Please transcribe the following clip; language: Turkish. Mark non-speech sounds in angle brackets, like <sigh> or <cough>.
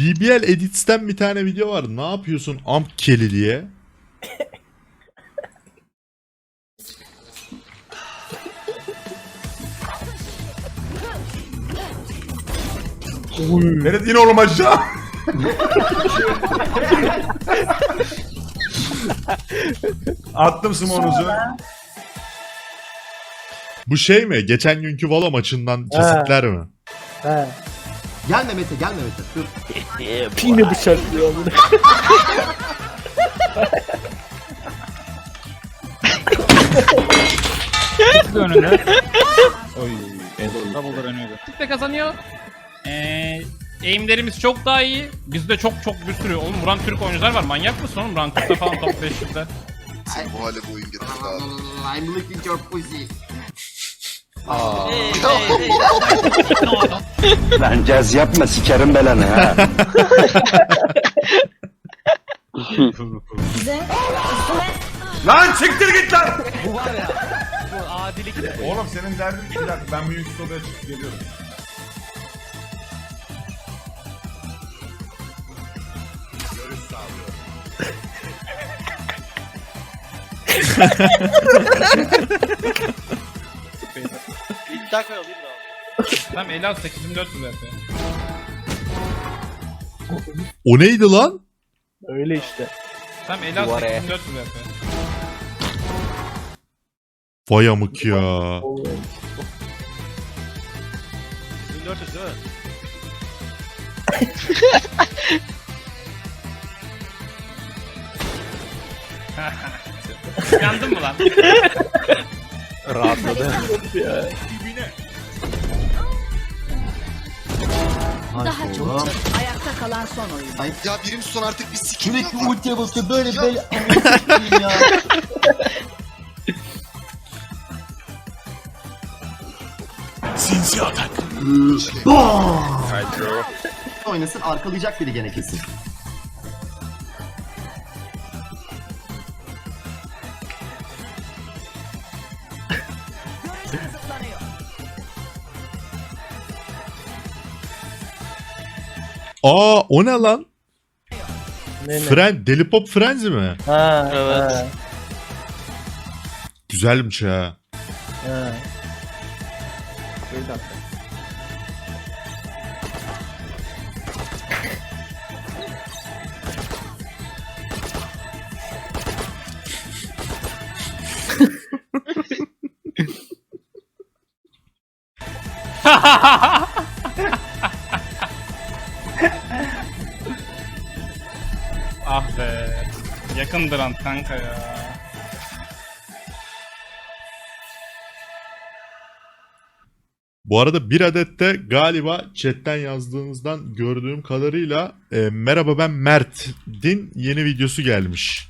BBL Edits'ten bir tane video var. Ne yapıyorsun amp keli diye. Ferit yine oğlum aşağı. Attım smonuzu. Bu şey mi? Geçen günkü Valo maçından kesitler mi? He. Gelme Mete gelme Mete. Dur. Pinle bıçaklıyor bunu. önünde. Oy. Double'lar önüydü. Kitle kazanıyor. Ee, aimlerimiz çok daha iyi. Bizde çok çok bir sürü. Oğlum vuran Türk oyuncular var. Manyak mısın oğlum? Ranked'da falan top 5'te. Seni bu hale bu oyun getirdi abi. I'm looking your pussy. Lan caz yapma sikerim belanı ha. Lan çıktır git lan. Bu var ya. Bu adilik. Oğlum senin derdin bir dakika ben büyük odaya çıkıp geliyorum. Görüş <laughs> sağlıyorum. İddia koyalım değil mi abi? Tamam 56 8400 RP. O neydi lan? Öyle işte. Tamam 56 8400 RP. Vay amık ya. 1400 değil mi? <laughs> Yandın mı lan? <laughs> Daha çok. Ayakta kalan son oyun. Ya birim son artık bir sikim Sürekli yok. ultiye basıyor böyle böyle. Anasını satayım ya. Sinsi atak. Oynasın arkalayacak biri gene kesin. Aa o ne lan? Ne ne? Fren, Deli Pop Frenzy mi? Ha, Evet. Ha, Güzelmiş ha. ha. <laughs> ah be. Yakındır an kanka ya. Bu arada bir adet de galiba chatten yazdığınızdan gördüğüm kadarıyla e, merhaba ben Mert din yeni videosu gelmiş.